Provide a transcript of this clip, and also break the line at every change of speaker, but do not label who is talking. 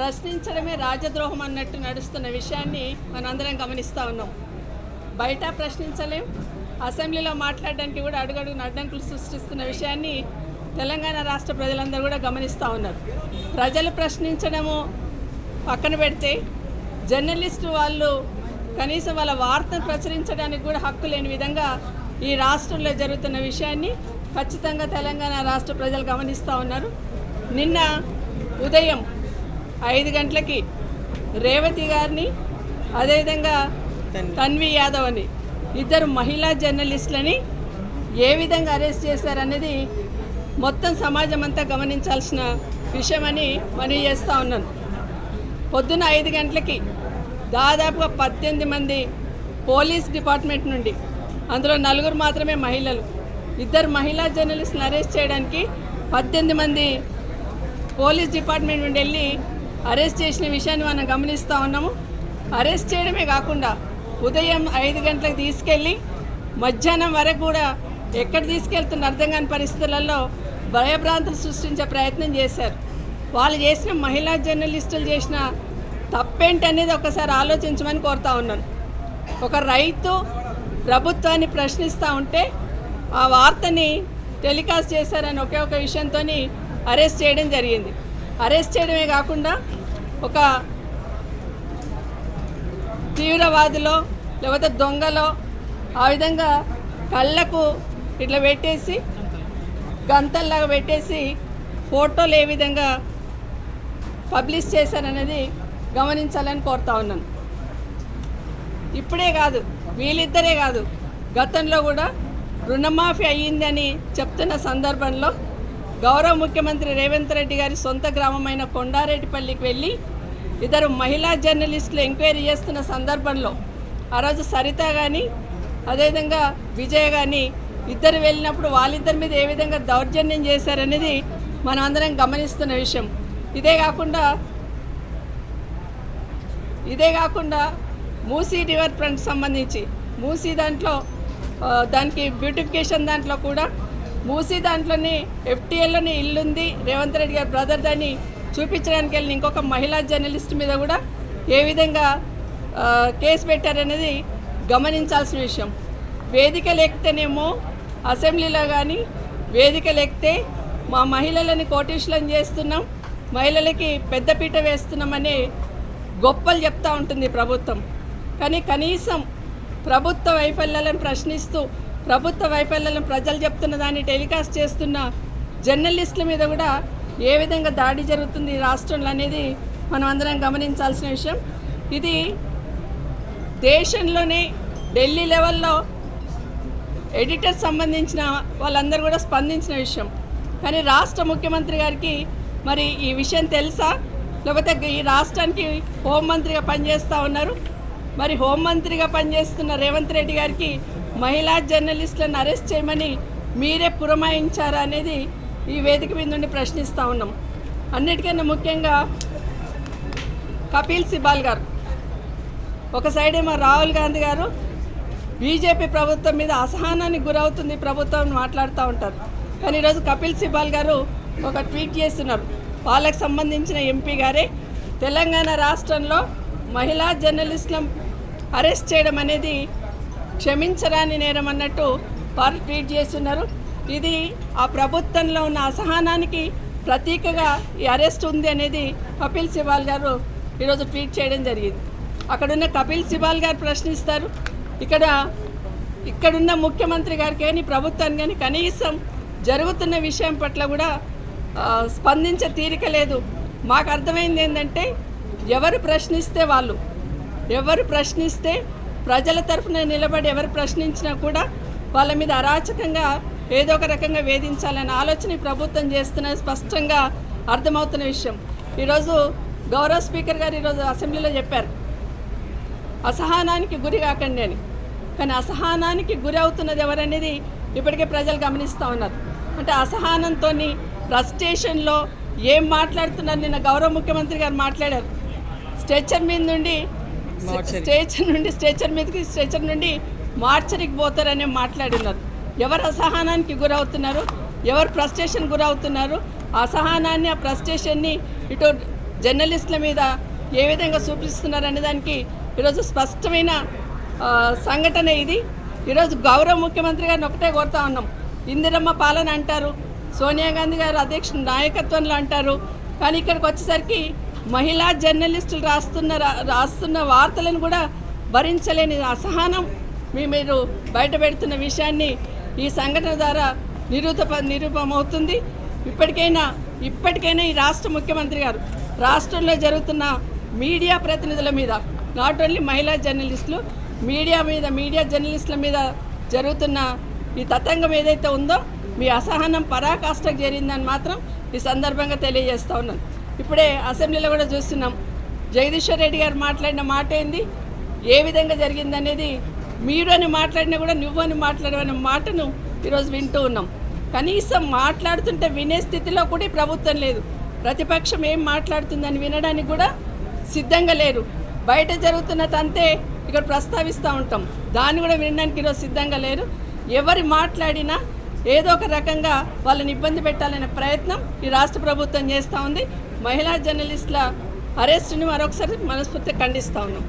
ప్రశ్నించడమే రాజద్రోహం అన్నట్టు నడుస్తున్న విషయాన్ని మనందరం గమనిస్తూ ఉన్నాం. బయట ప్రశ్నించలేం. అసెంబ్లీలో మాట్లాడడానికి కూడా అడుగడుగున అడ్డంకులు సృష్టిస్తున్న విషయాన్ని తెలంగాణ రాష్ట్ర ప్రజలందరూ కూడా గమనిస్తూ ఉన్నారు. ప్రజలు ప్రశ్నించడము పక్కన పెడితే జర్నలిస్టు వాళ్ళు కనీసం వాళ్ళ వార్తను ప్రచురించడానికి కూడా హక్కు లేని విధంగా ఈ రాష్ట్రంలో జరుగుతున్న విషయాన్ని ఖచ్చితంగా తెలంగాణ రాష్ట్ర ప్రజలు గమనిస్తూ ఉన్నారు. నిన్న ఉదయం ఐదు గంటలకి రేవతి గారిని అదేవిధంగా తన్వి. యాదవ్ అని ఇద్దరు మహిళా జర్నలిస్టులని ఏ విధంగా అరెస్ట్ చేశారనేది మొత్తం సమాజం అంతా గమనించాల్సిన విషయమని మనవి చేస్తూ ఉన్నాను. పొద్దున ఐదు గంటలకి దాదాపుగా పద్దెనిమిది మంది పోలీస్ డిపార్ట్మెంట్ నుండి అందులో నలుగురు మాత్రమే మహిళలు. ఇద్దరు మహిళా జర్నలిస్టులను అరెస్ట్ చేయడానికి పద్దెనిమిది మంది పోలీస్ డిపార్ట్మెంట్ నుండి వెళ్ళి అరెస్ట్ చేసిన విషయాన్ని మనం గమనిస్తూ ఉన్నాము. అరెస్ట్ చేయడమే కాకుండా ఉదయం ఐదు గంటలకు తీసుకెళ్ళి మధ్యాహ్నం వరకు కూడా ఎక్కడ తీసుకెళ్తున్న అర్థం కాని పరిస్థితులలో భయభ్రాంతులు సృష్టించే ప్రయత్నం చేశారు. వాళ్ళు చేసిన మహిళా జర్నలిస్టులు చేసిన తప్పేంటి అనేది ఒకసారి ఆలోచించమని కోరుతా ఉన్నాను. ఒక రైతు ప్రభుత్వాన్ని ప్రశ్నిస్తూ ఉంటే ఆ వార్తని టెలికాస్ట్ చేశారని ఒకే ఒక విషయంతో అరెస్ట్ చేయడం జరిగింది. అరెస్ట్ చేయడమే కాకుండా ఒక తీవ్రవాదిలో లేకపోతే దొంగలో ఆ విధంగా కళ్ళకు ఇట్లా పెట్టేసి గంతల్లాగా పెట్టేసి ఫోటోలు ఏ విధంగా పబ్లిష్ చేశారనేది గమనించాలని కోరుతా ఉన్నాను. ఇప్పుడే కాదు వీళ్ళిద్దరే కాదు గతంలో కూడా రుణమాఫీ అయ్యిందని చెప్తున్న సందర్భంలో గౌరవ ముఖ్యమంత్రి రేవంత్ రెడ్డి గారి సొంత గ్రామమైన కొండారెడ్డిపల్లికి వెళ్ళి ఇద్దరు మహిళా జర్నలిస్టులు ఎంక్వైరీ చేస్తున్న సందర్భంలో ఆ రోజు సరిత కానీ అదేవిధంగా విజయ్ కానీ ఇద్దరు వెళ్ళినప్పుడు వాళ్ళిద్దరి మీద ఏ విధంగా దౌర్జన్యం చేశారనేది మనం అందరం గమనిస్తున్న విషయం. ఇదే కాకుండా ఇదే కాకుండా మూసీ రివర్ ఫ్రంట్ సంబంధించి మూసీ దాంట్లో దానికి బ్యూటిఫికేషన్ దాంట్లో కూడా మూసీ దాంట్లోని ఎఫ్టీఎల్లోని ఇల్లుంది. రేవంత్ రెడ్డి గారి బ్రదర్ దాన్ని చూపించడానికి వెళ్ళిన ఇంకొక మహిళా జర్నలిస్ట్ మీద కూడా ఏ విధంగా కేసు పెట్టారనేది గమనించాల్సిన విషయం. వేదికలు ఎక్కితేనేమో అసెంబ్లీలో కానీ వేదికలు ఎక్కితే మా మహిళలని కోటీశ్వరం చేస్తున్నాం మహిళలకి పెద్దపీట వేస్తున్నామని గొప్పలు చెప్తూ ఉంటుంది ప్రభుత్వం. కానీ కనీసం ప్రభుత్వ వైఫల్యాలను ప్రశ్నిస్తూ ప్రభుత్వ వైఫల్యాలను ప్రజలు చెప్తున్న దాన్ని టెలికాస్ట్ చేస్తున్న జర్నలిస్టుల మీద కూడా ఏ విధంగా దాడి జరుగుతుంది ఈ రాష్ట్రంలో అనేది మనం అందరం గమనించాల్సిన విషయం. ఇది దేశంలోనే ఢిల్లీ లెవెల్లో ఎడిటర్ సంబంధించిన వాళ్ళందరూ కూడా స్పందించిన విషయం. కానీ రాష్ట్ర ముఖ్యమంత్రి గారికి మరి ఈ విషయం తెలుసా? లేకపోతే ఈ రాష్ట్రానికి హోంమంత్రిగా పనిచేస్తూ ఉన్నారు. మరి హోంమంత్రిగా పనిచేస్తున్న రేవంత్ రెడ్డి గారికి మహిళా జర్నలిస్టులను అరెస్ట్ చేయమని మీరే పురమాయించారా అనేది ఈ వేదిక మీద నుండి ప్రశ్నిస్తూ ఉన్నాం. అన్నిటికన్నా ముఖ్యంగా కపిల్ సిబాల్ గారు. ఒక సైడ్ ఏమో రాహుల్ గాంధీ గారు బీజేపీ ప్రభుత్వం మీద అసహనానికి గురవుతుంది ప్రభుత్వం మాట్లాడుతూ ఉంటారు. కానీ ఈరోజు కపిల్ సిబాల్ గారు ఒక ట్వీట్ చేస్తున్నారు. వాళ్ళకు సంబంధించిన ఎంపీ గారే తెలంగాణ రాష్ట్రంలో మహిళా జర్నలిస్టులను అరెస్ట్ చేయడం అనేది క్షమించరాని నేరం అన్నట్టు వారు ట్వీట్ చేస్తున్నారు. ఇది ఆ ప్రభుత్వంలో ఉన్న అసహనానికి ప్రతీకగా ఈ అరెస్ట్ ఉంది అనేది కపిల్ సిబాల్ గారు ఈరోజు ట్వీట్ చేయడం జరిగింది. అక్కడున్న కపిల్ సిబాల్ గారు ప్రశ్నిస్తారు. ఇక్కడ ఇక్కడున్న ముఖ్యమంత్రి గారికి కానీ ప్రభుత్వానికి కానీ కనీసం జరుగుతున్న విషయం పట్ల కూడా స్పందించే తీరిక లేదు. మాకు అర్థమైంది ఏంటంటే ఎవరు ప్రశ్నిస్తే వాళ్ళు. ఎవరు ప్రశ్నిస్తే ప్రజల తరఫున నిలబడి ఎవరు ప్రశ్నించినా కూడా వాళ్ళ మీద అరాచకంగా ఏదో ఒక రకంగా వేధించాలనే ఆలోచన ప్రభుత్వం చేస్తున్న స్పష్టంగా అర్థమవుతున్న విషయం. ఈరోజు గౌరవ స్పీకర్ గారు ఈరోజు అసెంబ్లీలో చెప్పారు. అసహనానికి గురి కాకండి అని. కానీ అసహనానికి గురి అవుతున్నది ఎవరనేది ఇప్పటికే ప్రజలు గమనిస్తూ ఉన్నారు. అంటే అసహనంతో ఫ్రస్ట్రేషన్లో ఏం మాట్లాడుతున్నారు నిన్న గౌరవ ముఖ్యమంత్రి గారు మాట్లాడారు. స్ట్రెచర్ మీద నుండి స్టేచర్ నుండి స్టేచర్ మీదకి స్ట్రెచర్ నుండి మార్చరికి పోతారని మాట్లాడినారు. ఎవరు అసహనానికి గురవుతున్నారు? ఎవరు ఫ్రస్ట్రేషన్ గురవుతున్నారు? అసహనాన్ని ఆ ఫ్రస్ట్రేషన్ని ఇటు జర్నలిస్టుల మీద ఏ విధంగా చూపిస్తున్నారు అనే దానికి ఈరోజు స్పష్టమైన సంఘటన ఇది. ఈరోజు గౌరవ ముఖ్యమంత్రి గారిని ఒకటే కోరుతా ఉన్నాం. ఇందిరమ్మ పాలన అంటారు సోనియా గాంధీ గారు అధ్యక్ష నాయకత్వంలో అంటారు. కానీ ఇక్కడికి వచ్చేసరికి మహిళా జర్నలిస్టులు రాస్తున్న రా- రాస్తున్న వార్తలను కూడా భరించలేని అసహనం మీ మీరు బయట పెడుతున్న విషయాన్ని ఈ సంఘటన ద్వారా నిరూప నిరూపమవుతుంది. ఇప్పటికైనా ఇప్పటికైనా ఈ రాష్ట్ర ముఖ్యమంత్రి గారు రాష్ట్రంలో జరుగుతున్న మీడియా ప్రతినిధుల మీద నాట్ ఓన్లీ మహిళా జర్నలిస్టులు మీడియా మీద మీడియా జర్నలిస్టుల మీద జరుగుతున్న ఈ తతంగం ఏదైతే ఉందో మీ అసహనం పరాకాష్ఠకు చేరిందని మాత్రం ఈ సందర్భంగా తెలియజేస్తా ఉన్నాను. ఇప్పుడే అసెంబ్లీలో కూడా చూస్తున్నాం. జగదీశ్వర్ రెడ్డి గారు మాట్లాడిన మాట ఏంది ఏ విధంగా జరిగిందనేది మీరు అని మాట్లాడినా కూడా నువ్వు అని మాట్లాడవని మాటను ఈరోజు వింటూ ఉన్నాం. కనీసం మాట్లాడుతుంటే వినే స్థితిలో కూడా ఈ ప్రభుత్వం లేదు. ప్రతిపక్షం ఏం మాట్లాడుతుందని వినడానికి కూడా సిద్ధంగా లేరు. బయట జరుగుతున్న తంతే ఇక్కడ ప్రస్తావిస్తూ ఉంటాం. దాన్ని కూడా వినడానికి ఈరోజు సిద్ధంగా లేరు. ఎవరు మాట్లాడినా ఏదో ఒక రకంగా వాళ్ళని ఇబ్బంది పెట్టాలనే ప్రయత్నం ఈ రాష్ట్ర ప్రభుత్వం చేస్తూ ఉంది. మహిళా జర్నలిస్టుల అరెస్టుని మరొకసారి మనస్ఫూర్తిగా ఖండిస్తా ఉన్నాం.